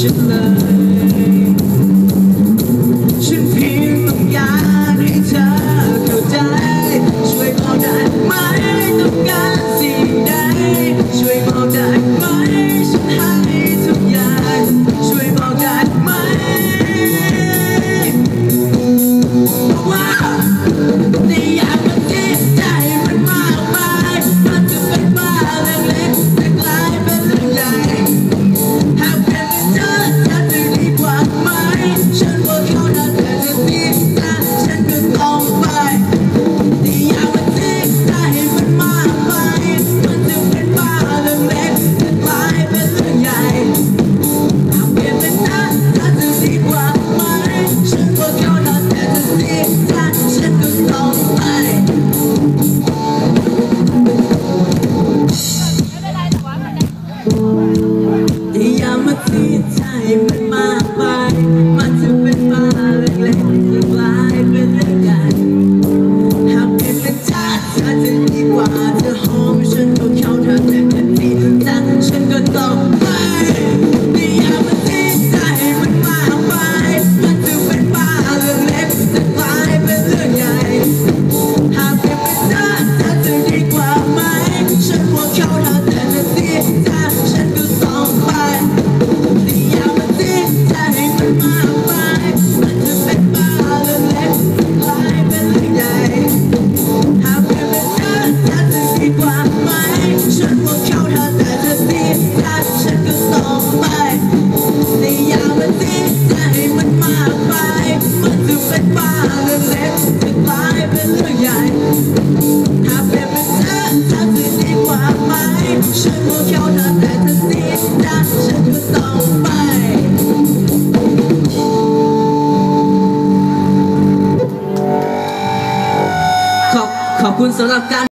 should love. มาติดใจมันมากไป quân sở là can